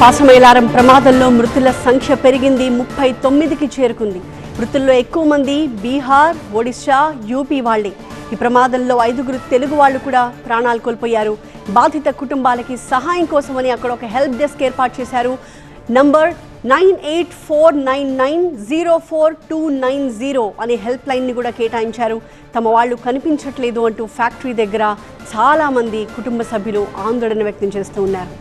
పాసమైలారం ప్రమాదంలో మృతుల సంఖ్య పెరిగింది ముప్పై తొమ్మిదికి చేరుకుంది. మృతుల్లో ఎక్కువ మంది బీహార్ ఒడిశా యూపీ వాళ్ళే ఈ ప్రమాదంలో ఐదుగురు తెలుగు వాళ్ళు కూడా ప్రాణాలు కోల్పోయారు. బాధిత కుటుంబాలకి సహాయం కోసమని అక్కడ ఒక హెల్ప్ డెస్క్ ఏర్పాటు చేశారు. Number nine eight four nine nine zero four two nine zero అనే హెల్ప్ లైన్ని కూడా కేటాయించారు. తమ వాళ్ళు కనిపించట్లేదు అంటూ ఫ్యాక్టరీ దగ్గర చాలామంది కుటుంబ సభ్యులు ఆందోళన వ్యక్తం చేస్తూ ఉన్నారు.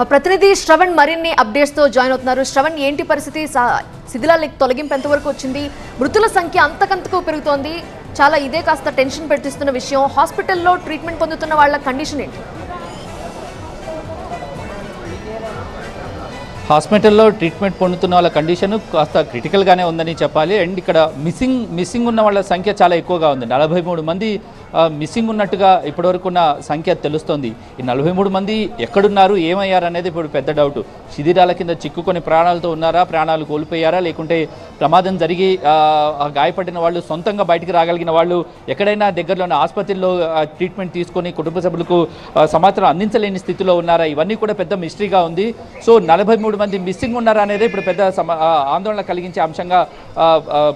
మా ప్రతినిధి శ్రవణ్ మరిన్ని అప్డేట్స్తో జాయిన్ అవుతున్నారు. శ్రవణ్ ఏంటి పరిస్థితి? సా- శిథిలాల తొలగింపు ఎంతవరకు వచ్చింది? మృతుల సంఖ్య అంతకంతకు పెరుగుతోంది. చాలా ఇదే కాస్త టెన్షన్ పెట్టిస్తున్న విషయం. హాస్పిటల్లో ట్రీట్మెంట్ పొందుతున్న వాళ్ళ కండిషన్ ఏంటి? హాస్పిటల్లో ట్రీట్మెంట్ పొందుతున్న వాళ్ళ కండిషన్ కాస్త క్రిటికల్గానే ఉందని చెప్పాలి. అండ్ ఇక్కడ మిస్సింగ్ మిస్సింగ్ ఉన్న వాళ్ళ సంఖ్య చాలా ఎక్కువగా ఉంది. నలభై మూడు మంది మిస్సింగ్ ఉన్నట్టుగా ఇప్పటివరకు ఉన్న సంఖ్య తెలుస్తోంది. ఈ నలభై మూడు మంది ఎక్కడున్నారు ఏమయ్యారు అనేది ఇప్పుడు పెద్ద డౌట్. శిథిరాల కింద చిక్కుకొని ప్రాణాలతో ఉన్నారా ప్రాణాలు కోల్పోయారా లేకుంటే ప్రమాదం జరిగి గాయపడిన వాళ్ళు సొంతంగా బయటికి రాగలిగిన వాళ్ళు ఎక్కడైనా దగ్గరలో ఉన్న ఆసుపత్రిలో ట్రీట్మెంట్ తీసుకొని కుటుంబ సభ్యులకు సమాచారం అందించలేని స్థితిలో ఉన్నారా? ఇవన్నీ కూడా పెద్ద మిస్టరీగా ఉంది. సో నలభై మూడు మంది మిస్సింగ్ ఉన్నారా అనేది ఇప్పుడు పెద్ద సమ ఆందోళన కలిగించే అంశంగా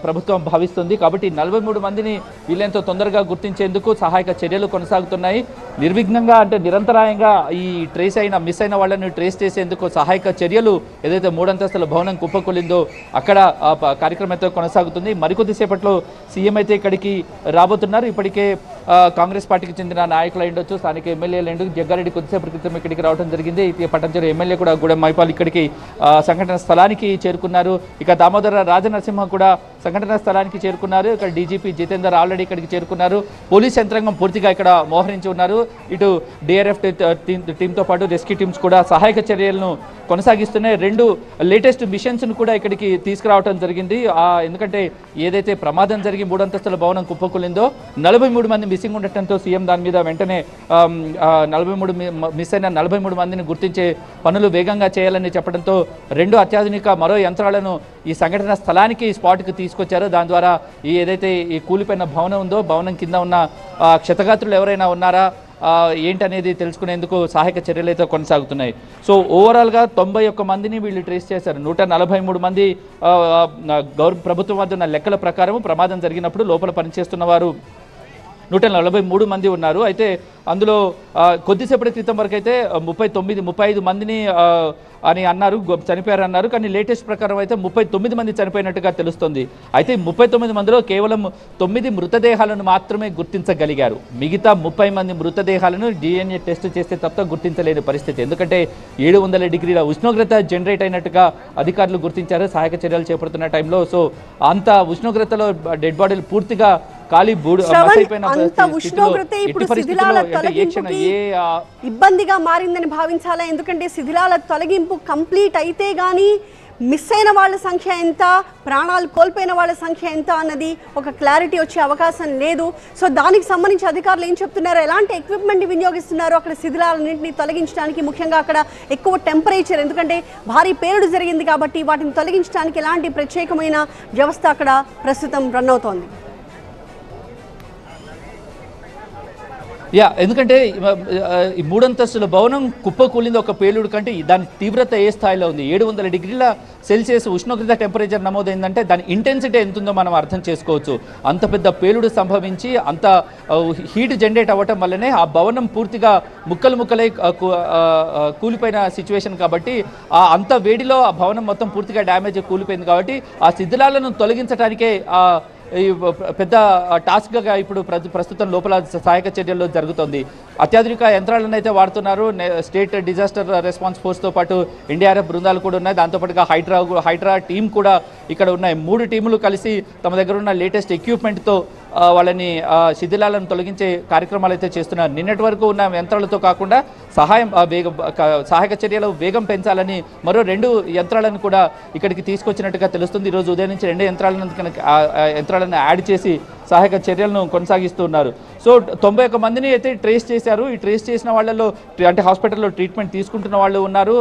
ప్రభుత్వం భావిస్తుంది. కాబట్టి నలభై మూడు మందిని వీళ్ళెంతో తొందరగా గుర్తించేందుకు సహాయక చర్యలు కొనసాగుతున్నాయి. నిర్విఘ్నంగా అంటే నిరంతరాయంగా ఈ ట్రేస్ అయిన మిస్ అయిన వాళ్ళని ట్రేస్ చేసేందుకు సహాయక చర్యలు ఏదైతే మూడంతస్తుల భవనం కుప్పకూలిందో అక్కడ కార్యక్రమం అయితే కొనసాగుతుంది. మరికొద్దిసేపట్లో సీఎం అయితే ఇక్కడికి రాబోతున్నారు. ఇప్పటికే కాంగ్రెస్ పార్టీకి చెందిన నాయకులు ఉండొచ్చు స్థానిక ఎమ్మెల్యేలు ఉండొచ్చు. జగ్గారెడ్డి కొద్దిసేపటి క్రితం ఇక్కడికి రావడం జరిగింది. అయితే పట్టంచెరు ఎమ్మెల్యే కూడా గూడెం మైపాల్ ఇక్కడికి సంఘటన స్థలానికి చేరుకున్నారు. ఇక దామోదర రాజనరసింహ కూడా సంఘటన స్థలానికి చేరుకున్నారు. ఇక్కడ డీజీపీ జితేందర్ ఆల్రెడీ ఇక్కడికి చేరుకున్నారు. పోలీస్ యంత్రాంగం పూర్తిగా ఇక్కడ మోహరించి ఉన్నారు. ఇటు డిఆర్ఎఫ్ టీంతో పాటు రెస్క్యూ టీమ్స్ కూడా సహాయక చర్యలను కొనసాగిస్తున్నాయి. రెండు లేటెస్ట్ మిషన్స్ను కూడా ఇక్కడికి తీసుకురావడం జరిగింది. ఎందుకంటే ఏదైతే ప్రమాదం జరిగి మూడంతస్తుల భవనం కుప్పకూలిందో నలభై మూడు మంది మిస్సింగ్ ఉండటంతో సీఎం దాని మీద వెంటనే నలభై మూడు మిస్ అయిన నలభై మూడు మందిని గుర్తించే పనులు వేగంగా చేయాలని చెప్పడంతో రెండు అత్యాధునిక మరో యంత్రాలను ఈ సంఘటన స్థలానికి స్పాట్కి తీసుకొచ్చారు. దాని ద్వారా ఈ ఏదైతే ఈ కూలిపోయిన భవనం ఉందో భవనం కింద ఉన్న క్షతగాత్రులు ఎవరైనా ఉన్నారా? ఏంటనేది తెలుసుకునేందుకు సహాయక చర్యలు అయితే కొనసాగుతున్నాయి. సో ఓవరాల్గా తొంభై ఒక్క మందిని వీళ్ళు ట్రేస్ చేశారు. నూట నలభై మూడు మంది ఆ, గౌరవ ప్రభుత్వం వద్ద ఉన్న లెక్కల ప్రకారం ప్రమాదం జరిగినప్పుడు లోపల పనిచేస్తున్న వారు నూట నలభై మూడు మంది ఉన్నారు. అయితే అందులో కొద్దిసేపటి క్రితం వరకు అయితే ముప్పై తొమ్మిది ముప్పై ఐదు మందిని అని అన్నారు చనిపోయారు అన్నారు కానీ లేటెస్ట్ ప్రకారం అయితే ముప్పై తొమ్మిది మంది చనిపోయినట్టుగా తెలుస్తుంది. అయితే ముప్పై తొమ్మిది మందిలో కేవలం తొమ్మిది మృతదేహాలను మాత్రమే గుర్తించగలిగారు. మిగతా ముప్పై మంది మృతదేహాలను డిఎన్ఏ టెస్ట్ చేస్తే తప్ప గుర్తించలేని పరిస్థితి. ఎందుకంటే ఏడు వందల డిగ్రీల ఉష్ణోగ్రత జనరేట్ అయినట్టుగా అధికారులు గుర్తించారు. సహాయక చర్యలు చేపడుతున్న టైంలో సో అంత ఉష్ణోగ్రతలో డెడ్ బాడీలు పూర్తిగా ఖాళీ బూడు ఇబ్బందిగా మారిందని భావించాలా? ఎందుకంటే శిథిలాల తొలగింపు కంప్లీట్ అయితే కానీ మిస్ అయిన వాళ్ళ సంఖ్య ఎంత? ప్రాణాలు కోల్పోయిన వాళ్ళ సంఖ్య ఎంత అన్నది ఒక క్లారిటీ వచ్చే అవకాశం లేదు. సో దానికి సంబంధించి అధికారులు ఏం చెప్తున్నారు? ఎలాంటి ఎక్విప్మెంట్ వినియోగిస్తున్నారు అక్కడ శిథిలాలన్నింటినీ తొలగించడానికి ముఖ్యంగా అక్కడ ఎక్కువ టెంపరేచర్ ఎందుకంటే భారీ పేలుడు జరిగింది కాబట్టి వాటిని తొలగించడానికి ఎలాంటి ప్రత్యేకమైన వ్యవస్థ అక్కడ ప్రస్తుతం రన్ అవుతోంది. యా ఎందుకంటే ఈ మూడంతస్తుల భవనం కుప్పకూలింది ఒక పేలుడు కంటే దాని తీవ్రత ఏ స్థాయిలో ఉంది? ఏడు వందల డిగ్రీల సెల్సియస్ ఉష్ణోగ్రత టెంపరేచర్ నమోదైందంటే దాని ఇంటెన్సిటీ ఎంత ఉందో మనం అర్థం చేసుకోవచ్చు. అంత పెద్ద పేలుడు సంభవించి అంత హీట్ జనరేట్ అవ్వటం వల్లనే ఆ భవనం పూర్తిగా ముక్కలు ముక్కలై కూలిపోయిన సిచ్యువేషన్ కాబట్టి ఆ అంత వేడిలో ఆ భవనం మొత్తం పూర్తిగా డ్యామేజ్ కూలిపోయింది కాబట్టి ఆ శిథిలాలను తొలగించడానికే ఆ పెద్ద టాస్క్గా ఇప్పుడు ప్ర- ప్రస్తుతం లోపల సహాయక చర్యల్లో జరుగుతుంది. అత్యాధునిక యంత్రాలను అయితే వాడుతున్నారు. స్టేట్ డిజాస్టర్ రెస్పాన్స్ ఫోర్స్తో పాటు ఎన్డీఆర్ఎఫ్ బృందాలు కూడా ఉన్నాయి. దాంతోపాటుగా హైడ్రా హైడ్రా టీం కూడా ఇక్కడ ఉన్నాయి. మూడు టీములు కలిసి తమ దగ్గర ఉన్న లేటెస్ట్ ఎక్విప్మెంట్తో వాళ్ళని శిథిలాలను తొలగించే కార్యక్రమాలు అయితే చేస్తున్నారు. నిన్నటి వరకు ఉన్న యంత్రాలతో కాకుండా సహాయం వేగం సహాయక చర్యలు వేగం పెంచాలని మరో రెండు యంత్రాలను కూడా ఇక్కడికి తీసుకొచ్చినట్టుగా తెలుస్తుంది. ఈరోజు ఉదయం నుంచి రెండు యంత్రాలను కనుక యంత్రాలను యాడ్ చేసి సహాయక చర్యలను కొనసాగిస్తున్నారు. సో తొంభై ఒక్క మందిని అయితే ట్రేస్ చేశారు. ఈ ట్రేస్ చేసిన వాళ్ళలో అంటే హాస్పిటల్లో ట్రీట్మెంట్ తీసుకుంటున్న వాళ్ళు ఉన్నారు.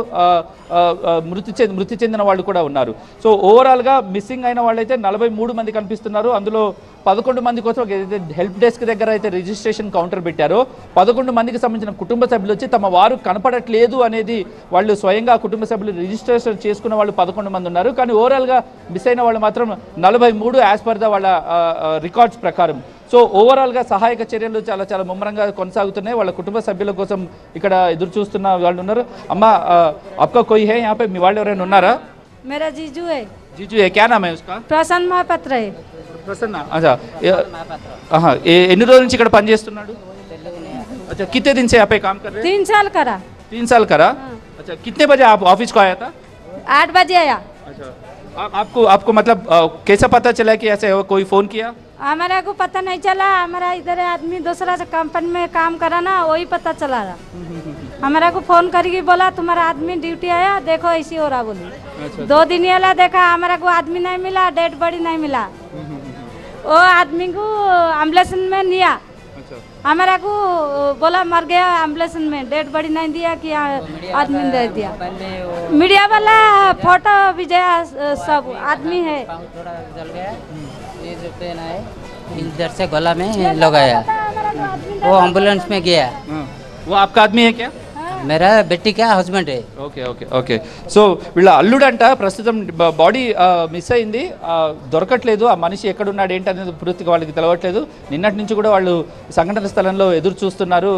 మృతి చెంది మృతి చెందిన వాళ్ళు కూడా ఉన్నారు. సో ఓవరాల్గా మిస్సింగ్ అయిన వాళ్ళైతే నలభై మూడు మంది కనిపిస్తున్నారు. అందులో పదకొండు మంది దీనికోసం ఏదైతే హెల్ప్ డెస్క్ దగ్గర అయితే రిజిస్ట్రేషన్ కౌంటర్ పెట్టారో పదకొండు మందికి సంబంధించిన కుటుంబ సభ్యులు వచ్చి తమ వారు కనపడట్లేదు అనేది వాళ్ళు స్వయంగా కుటుంబ సభ్యులు రిజిస్ట్రేషన్ చేసుకున్న వాళ్ళు పదకొండు మంది ఉన్నారు. కానీ ఓవరాల్గా మిస్ అయిన వాళ్ళు మాత్రం నలభై మూడు యాజ్ పర్ ద వాళ్ళ రికార్డ్స్ ప్రకారం. సో ఓవరాల్గా సహాయక చర్యలు చాలా చాలా ముమ్మరంగా కొనసాగుతున్నాయి. వాళ్ళ కుటుంబ సభ్యుల కోసం ఇక్కడ ఎదురు చూస్తున్న వాళ్ళు ఉన్నారు. అమ్మ అక్క కొయ్యి హే యాపై మీ వాళ్ళు ఎవరైనా ఉన్నారా? మేరా జీజు జీజు క్యా నామే హై ఉస్కా? ప్రసన్న మహాపత్ర ప్రసన్న అచ్చా ఏ- ఆహా, ఏ- ఎన్ని రోజుల నుంచి ఇక్కడ పని చేస్తున్నాడు अच्छा कितने दिन से यहाँ पे काम कर रहे हैं तीन साल करा तीन साल करा अच्छा कितने बजे आप ऑफिस को आया था आठ बजे आया अच्छा आ, आपको आपको मतलब आ, कैसा पता चला कि ऐसे हो- कोई फोन किया हमारा को पता नहीं चला हमारा इधर आदमी दूसरा से कंपनी में काम करा ना वही पता चला रहा हमारा को फोन करके बोला तुम्हारा आदमी ड्यूटी आया देखो ऐसी हो रहा बोली दो दिन वाला देखा हमारा को आदमी नहीं मिला डेड बॉडी नहीं मिला वो आदमी को एंबुलेंस में लिया अच्छा। हमारा को बोला मर गया एंबुलेंस में। डेड बॉडी नहीं दिया कि आदमी दे दिया। मीडिया वाला फ़ोटो विजय सब आदमी है। थोड़ा जल गया। ये जो पेन है इधर से गला में लगाया वो एंबुलेंस में गया। हाँ, वो आपका आदमी है क्या? మేరా బెట్టికా husband okay okay okay so వీళ్ళ అల్లుడంట ప్రస్తుతం బాడీ మిస్ అయింది. దొరకట్లేదు. ఆ మనిషి ఎక్కడున్నాడు ఏంటి అనేది పూర్తిగా వాళ్ళకి తెలవట్లేదు. నిన్నటి నుంచి కూడా వాళ్ళు సంఘటన స్థలంలో ఎదురు చూస్తున్నారు.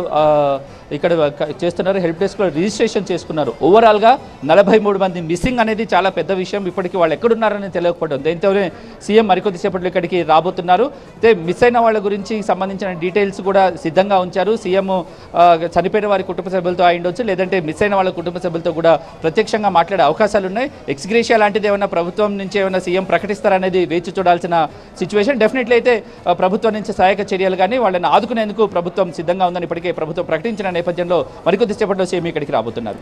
ఇక్కడ చేస్తున్నారు హెల్ప్ డెస్క్లో రిజిస్ట్రేషన్ చేసుకున్నారు. ఓవరాల్గా నలభై మూడు మంది మిస్సింగ్ అనేది చాలా పెద్ద విషయం. ఇప్పటికీ వాళ్ళు ఎక్కడున్నారని తెలియకపోవడం. దీంతోనే సీఎం మరికొద్ది సేపట్లో ఇక్కడికి రాబోతున్నారు. అయితే మిస్ అయిన వాళ్ళ గురించి సంబంధించిన డీటెయిల్స్ కూడా సిద్ధంగా ఉంచారు. సీఎం చనిపోయిన వారి కుటుంబ సభ్యులతో అయి ఉండొచ్చు లేదంటే మిస్ అయిన వాళ్ళ కుటుంబ సభ్యులతో కూడా ప్రత్యక్షంగా మాట్లాడే అవకాశాలు ఉన్నాయి. ఎక్స్గ్రేషియా లాంటిది ఏమైనా ప్రభుత్వం నుంచి ఏమైనా సీఎం ప్రకటిస్తారనేది వేచి చూడాల్సిన సిచ్యువేషన్ డెఫినెట్లీ అయితే ప్రభుత్వం నుంచి సహాయక చర్యలు కానీ వాళ్ళని ఆదుకునేందుకు ప్రభుత్వం సిద్ధంగా ఉందని ఇప్పటికే ప్రభుత్వం ప్రకటించిన నేపథ్యంలో మరికొద్ది సేపట్లో సీఎం ఇక్కడికి రాబోతున్నారు.